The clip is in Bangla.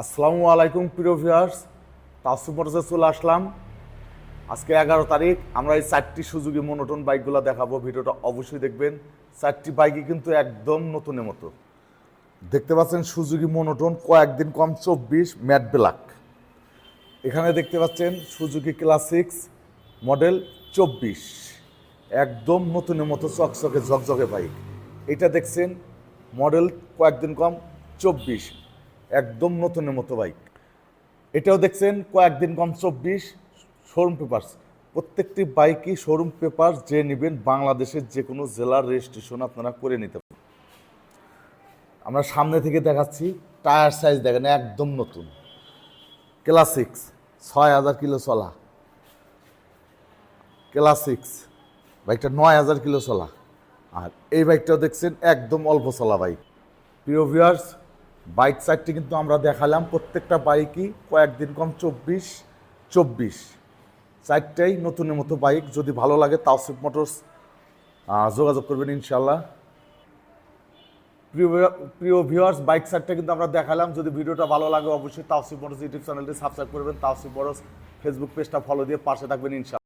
আসসালামু আলাইকুম, প্রিয় ভিউয়ার্স তাসুফ মোটরসে চলে আসলাম। আজকে এগারো তারিখ, আমরা এই চারটি সুযোগী মনোটন বাইকগুলো দেখাবো। ভিডিওটা অবশ্যই দেখবেন। চারটি বাইকই কিন্তু একদম নতুনের মতো। দেখতে পাচ্ছেন সুজুকি মনোটন, কয়েকদিন কম চব্বিশ, ম্যাট ব্ল্যাক। এখানে দেখতে পাচ্ছেন সুজুকি ক্লাসিক্স মডেল চব্বিশ। একদম নতুনের মতো চকচকে ঝকঝকে বাইক। এটা দেখছেন মডেল কয়েকদিন কম চব্বিশ। একদম নতুনের মতো বাইক এটাও দেখছেন কয়েকদিন কম চব্বিশ শোরুম পেপার্স প্রত্যেকটি বাইকই শোরুম পেপার যে নেবেন বাংলাদেশের যে কোনো জেলার রেজিস্ট্রেশন আপনারা করে নিতে পারেন। আমরা সামনে থেকে দেখাচ্ছি টায়ার সাইজ দেখেন একদম নতুন। ক্লাসিক্স ছয় হাজার কিলো চলা। ক্লাসিক্স বাইকটা নয় হাজার কিলো চলা। আর এই বাইকটাও দেখছেন একদম অল্প চলা বাইক প্রিয় ভিউয়ার্স বাইক সাইডটি কিন্তু আমরা দেখালাম। প্রত্যেকটা বাইকই কয়েকদিন কম চব্বিশ চব্বিশ। চারটাই নতুনের মতো বাইক। যদি ভালো লাগে তাওসিফ মোটরস যোগাযোগ করবেন ইনশাল্লাহ প্রিয় প্রিয় ভিউয়ার্স বাইক সাইডটা কিন্তু আমরা দেখালাম। যদি ভিডিওটা ভালো লাগে, অবশ্যই তাওসিফ মোটরস ইউটিউব চ্যানেলটি সাবস্ক্রাইব করবেন। তাওসিফ মোটরস ফেসবুক পেজটা ফলো দিয়ে পাশে থাকবেন ইনশাল্লাহ